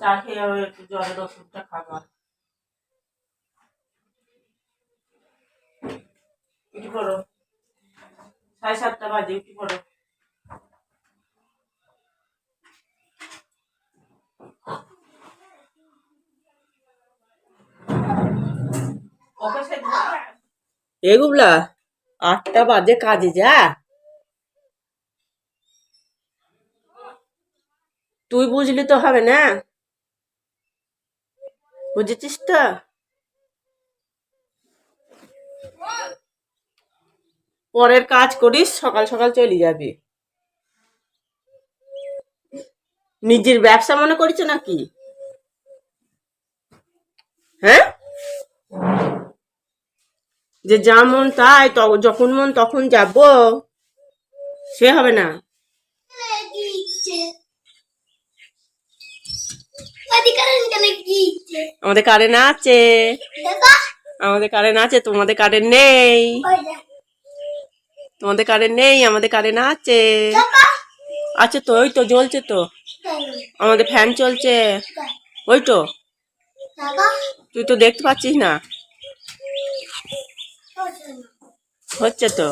চা খেয়ে একটু জ্বরের ওষুধটা খাবার উঠি পড়ো। সাড়ে সাতটা বাজে, উঠি পড়ো। ওকে সে এগুলা? আটটা বাজে কাজে যা। তুই বুঝলি তো হবে না? বুঝেছিস তো? পরের কাজ করিস, সকাল সকাল চলে যাবি। নিজের ব্যবসা মনে করিস নাকি? হ্যাঁ? যে যা মন তাই যখন মন তখন যাব, সে হবে না। আমাদের কারেন্ট আছে। আমাদের কারেন্ট আছে, তোমাদের কারেন্ট নেই। তোমাদের কারেন্ট নেই, আমাদের কারেন্ট আছে। আছে তো, ওই তো জ্বলছে তো। আমাদের ফ্যান চলছে। ওই তো। তুই তো দেখতে পাচ্ছিস না। হচ্ছে তো।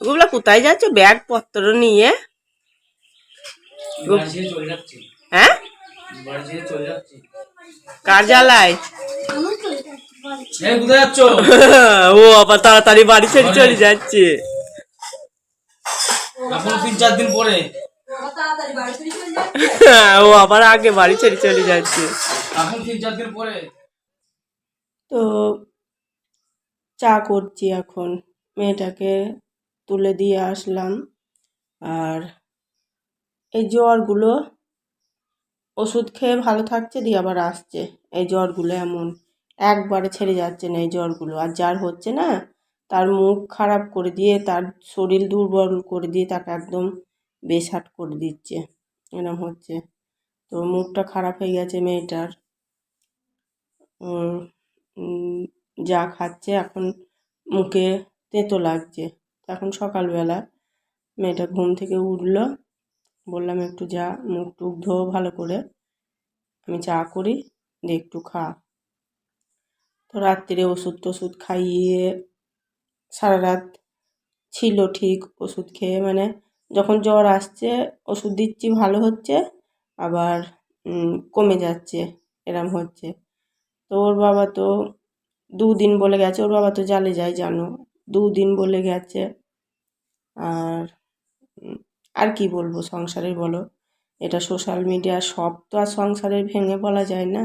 ওগুলো কোথায় যাচ্ছে? ব্যাগ পত্র নিয়ে? হ্যাঁ? বাড়ি ছেড়ে চলে যাচ্ছি। কার জ্বালায় ও আবার তাড়াতাড়ি বাড়ি ছেড়ে চলে যাচ্ছে। তিন চার দিন পরে। ও আবার আগে বাড়ি ছেড়ে চলে যাচ্ছে। তো চা করছি এখন। মেয়েটাকে তুলে দিয়ে আসলাম। আর এই জ্বরগুলো ওষুধ খেয়ে ভালো থাকছে দিয়ে আবার আসছে। এই জ্বরগুলো এমন, একবারে ছেড়ে যাচ্ছে না এই জ্বরগুলো। আর যার হচ্ছে না, তার মুখ খারাপ করে দিয়ে, তার শরীর দুর্বল করে দিয়ে তাকে একদম বেসাট করে দিচ্ছে। এরকম হচ্ছে। তো মুখটা খারাপ হয়ে গেছে মেয়েটার। ওর যা খাচ্ছে এখন মুখে তেতো লাগছে। এখন সকালবেলা মেয়েটা ঘুম থেকে উঠল। বললাম, একটু যা, মুখ টুক ধো ভালো করে। আমি চা করি দিয়ে একটু খা। তো রাত্রিরে ওষুধ টষুধ খাইয়ে সারা রাত ছিল ঠিক ওষুধ খেয়ে। মানে যখন জ্বর আসছে, ওষুধ দিচ্ছি, ভালো হচ্ছে, আবার কমে যাচ্ছে, এরম হচ্ছে। তো ওর বাবা তো দুদিন বলে গেছে, ওর বাবা তো জালে যায়, জানো। দুদিন বলে গেছে। আর আর কি বলব সংসারের বলো? এটা সোশ্যাল মিডিয়া সব তো আর সংসারের ভেঙে বলা যায় না।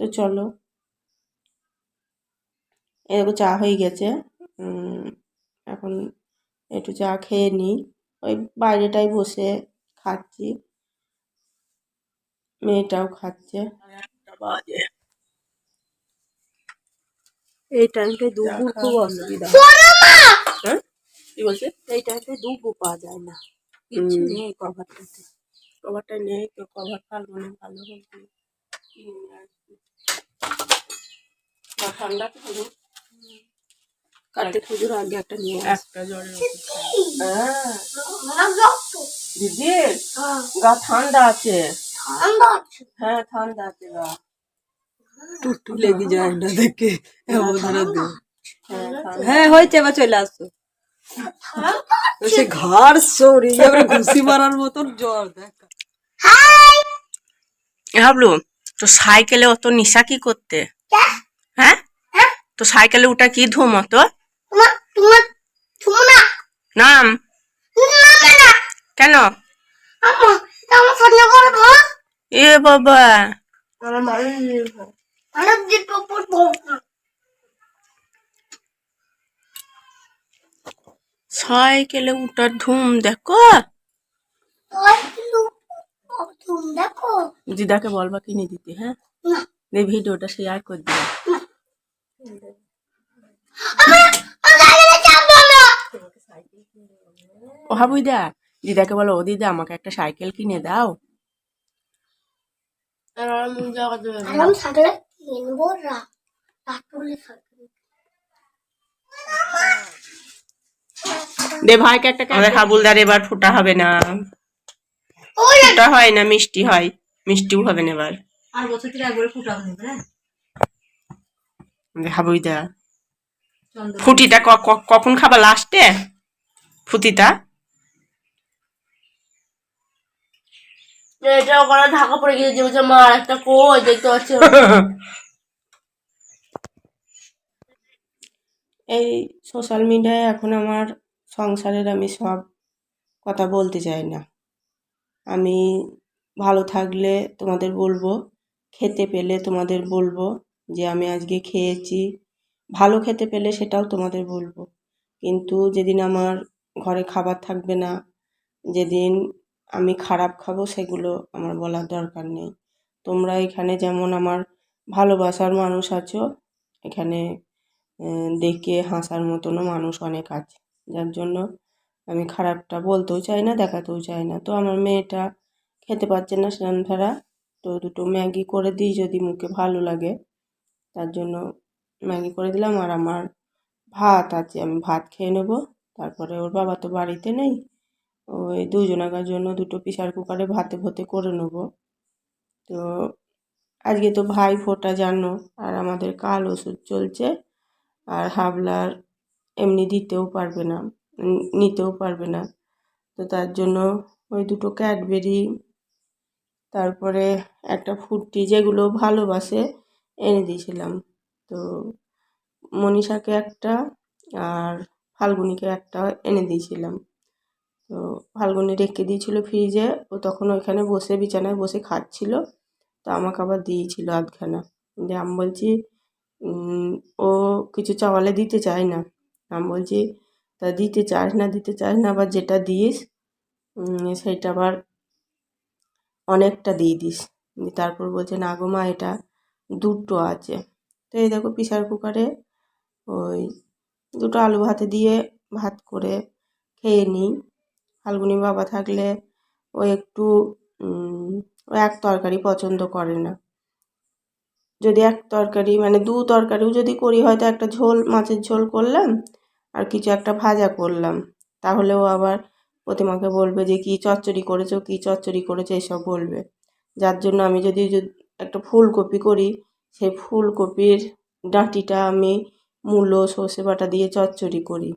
তো চলো। এরকম চা হয়ে গেছে। এখন একটু চা খেয়ে নিই। ওই বাইরেটাই বসে খাচ্ছি। মেয়েটাও খাচ্ছে। বাজে। এই টাইমটায় দুপুর খুব অসুবিধা হ্যাঁ। কি বলছে? এই টাইপের দুধও পাওয়া যায় না। কিছু নেই কভারটাতে কভারটা নেই তো কভার ফাল মানে ভালো হতো কিনে আসবি। বা ঠান্ডা তো কার্তিক পুজোর আগে একটা নিয়ে একটা খাই। হ্যাঁ। দিদি গা ঠান্ডা আছে। হ্যাঁ ঠান্ডা আছে গা। টুটু লেগে যায় না দেখে এমন ধরে দে হ্যাঁ হ্যাঁ হয়েছে এবার চলে আসো। সে ঘাড় সরি এবার ঘুষি মারার মতন জ্বর দেখা। হাবলু তো সাইকেলে অত নিশা কি করতে? হ্যাঁ? তো সাইকেলে ওটা কি ধুম অত? নাম? কেন? এ বাবা। সাইকেলে উঠার ধুম দেখো। দিদাকে বলবা কিনে দিতে হ্যাঁ? এই ভিডিওটা শেয়ার করে দিবা ও হাবুই দা দিদাকে বলো ও দিদা আমাকে একটা সাইকেল কিনে দাও। আরাম থাকলে দে ভাইকে একটা হাবুলদার এবার ফোটা হবে না। ফোটা হয় না মিষ্টি হয়। মিষ্টিও হবে না এবার। আর বছর থেকে ফোটা হবে না হ্যাঁ? ফুটিটা কখন খাবা লাস্টে? ফুটিটা? এটা ওখানে ঢাকা পড়ে গিয়েছে বলছে মার একটা কই? দেখতে পাচ্ছি এই সোশ্যাল মিডিয়ায় এখন আমার সংসারের আমি সব কথা বলতে চাই না। আমি ভালো থাকলে তোমাদের বলব, খেতে পেলে তোমাদের বলব যে আমি আজকে খেয়েছি। ভালো খেতে পেলে সেটাও তোমাদের বলব। কিন্তু যেদিন আমার ঘরে খাবার থাকবে না, যেদিন আমি খারাপ খাব সেগুলো আমার বলার দরকার নেই। তোমরা এখানে যেমন আমার ভালোবাসার মানুষ আছো, এখানে দেখে হাসার মতনও মানুষ অনেক আছে। যার জন্য আমি খারাপটা বলতেও চাই না, দেখাতেও চাই না। তো আমার মেয়েটা খেতে পারছে না স্নান ধারা তো দুটো ম্যাগি করে দিই যদি মুখে ভালো লাগে। তার জন্য ম্যাগি করে দিলাম আর আমার ভাত আছে, আমি ভাত খেয়ে নেব। তারপরে ওর বাবা তো বাড়িতে নেই ওই দুজনাকার জন্য দুটো প্রেশার কুকারে ভাতে ভতে করে নেব। তো আজকে তো ভাই ফোটা জানো, আর আমাদের কাল ওষুধ চলছে, আর হাবলার এমনি দিতেও পারবে না নিতেও পারবে না। তো তার জন্য ওই দুটো ক্যাডবেরি, তারপরে একটা ফুটি যেগুলো ভালোবাসে এনে দিয়েছিলাম। তো মনীষাকে একটা আর ফাল্গুনিকে একটা এনে দিয়েছিলাম। তো ফাল্গুনি রেখে দিয়েছিল ফ্রিজে। ও তখন ওইখানে বসে, বিছানায় বসে খাচ্ছিল। তো আমাকে আবার দিয়েছিল আধখানা। দিয়ে আমি বলছি ও কিছু চাওয়ালে দিতে চায় না। আমি বলছি, তা দিতে চাস না, দিতে চাস না, আবার যেটা দিস সেইটা আবার অনেকটা দিয়ে দিস। তারপর বলছে, না গো মা, এটা দুটো আছে। তো এই দেখো প্রেশার কুকারে ওই দুটো আলু ভাতে দিয়ে ভাত করে খেয়ে নিই। ফাল্গুনি বাবা থাকলে ও একটু ও এক তরকারি পছন্দ করে না। যদি এক তরকারি মানে দু তরকারিও যদি করি, হয়তো একটা ঝোল, মাছের ঝোল করলাম আর কিছু একটা ভাজা করলাম। তাহলে ও আবার প্রতিমাকে বলবে যে, কী চচ্চড়ি করেছ? কী চচ্চড়ি করেছ? এসব বলবে। যার জন্য আমি যদি একটা ফুলকপি করি, সেই ফুলকপির ডাঁটিটা আমি মূলো, সর্ষে বাটা দিয়ে চচ্চড়ি করি।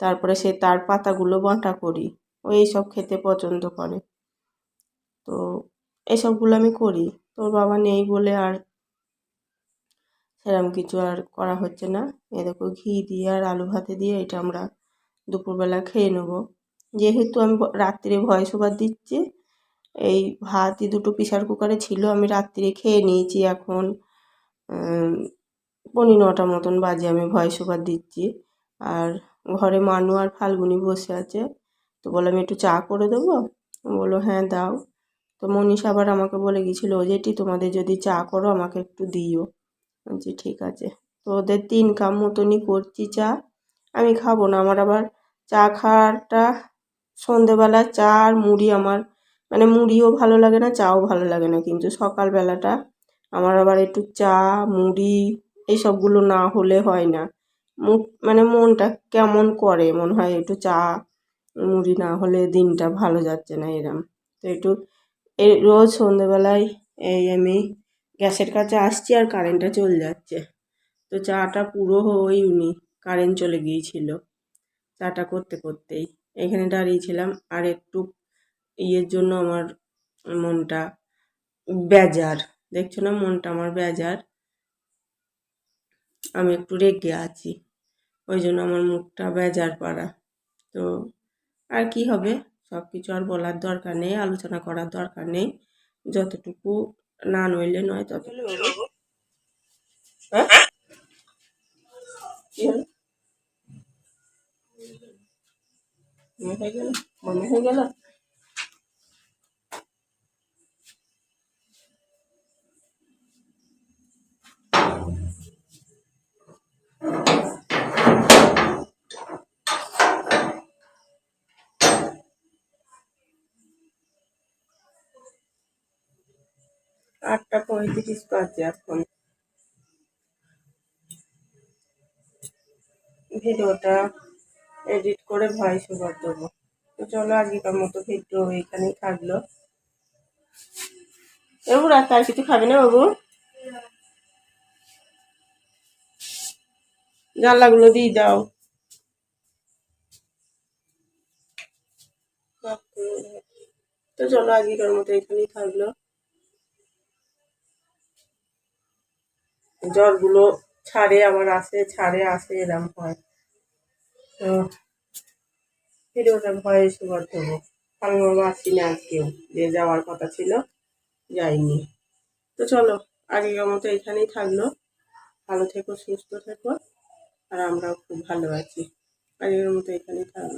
তারপরে সে তার পাতাগুলো বাঁটা করি। ও এইসব খেতে পছন্দ করে। তো এসবগুলো আমি করি। তোর বাবা নেই বলে আর সেরকম কিছু আর করা হচ্ছে না। এ দেখো ঘি দিয়ে আর আলু ভাতে দিয়ে এটা আমরা দুপুরবেলা খেয়ে নেব। যেহেতু আমি রাত্রে ভয়েস ওভার দিচ্ছি, এই ভাতই দুটো প্রেশার কুকারে ছিল, আমি রাত্রে খেয়ে নিয়েছি এখন পৌনে নটা মতন বাজে আমি ভয়েস ওভার দিচ্ছি। আর ঘরে মানু আর ফাল্গুনি বসে আছে। তো বললাম একটু চা করে দেবো? বলল হ্যাঁ দাও। তো মনীষ আবার আমাকে বলে গেছিল যেটি তোমাদের যদি চা করো, আমাকে একটু দিও। বলছি, ঠিক আছে। তো ওদের তিন কাপ মতনই করছি চা। আমি খাব না, আমার আবার চা খাওয়াটা সন্ধেবেলা, চা আর মুড়ি আমার মানে মুড়িও ভালো লাগে না, চাও ভালো লাগে না, কিন্তু সকালবেলাটা আমার আবার একটু চা, মুড়ি এইসবগুলো না হলে হয় না। মুখ মানে মনটা কেমন করে, মনে হয় একটু চা মুড়ি না হলে দিনটা ভালো যাচ্ছে না এরম। তো একটু এই রোজ সন্ধেবেলায় এই আমি গ্যাসের কাছে আসছি আর কারেন্টটা চলে যাচ্ছে। তো চাটা পুরো হয়নি কারেন্ট চলে গিয়েছিল। চাটা করতে করতেই। এখানে দাঁড়িয়েছিলাম আর একটু ইয়ের জন্য আমার মনটা বেজার। দেখছ না মনটা আমার বেজার? আমি একটু রেগে আছি। ওই জন্য আমার মুখটা বেজার পাড়া। তো আর কি হবে? সব কিছু আর বলার দরকার নেই, আলোচনা করার দরকার নেই। যতটুকু না নইলে নয় ততটুকু। হ্যাঁ? হয়ে গেল? মনে হয়ে গেল? আটটা পঁয়ত্রিশ বাজে এখন। ভিডিওটা এডিট করে ভয়েস ওভার দেবো। তো চলো আজকের মতো ভিডিও এখানেই থাকল। বাবু রাত আর কিছু খাবি না বাবু? জানলাগুলো দিয়ে দাও তো চলো আজকের মতো এখানেই থাকল। জ্বরগুলো ছাড়ে, আবার আসে, ছাড়ে, আসে, এরম হয়। তো ভিডিওটা ভয়েস ওভার দেবো আমি বাবা আসি না আজকেও, যে যাওয়ার কথা ছিল যাইনি তো চলো আজকের মতো এখানেই থাকল। ভালো থেকো, সুস্থ থেকো, আর আমরাও খুব ভালো আছি। আজকের মতো এখানেই থাকল।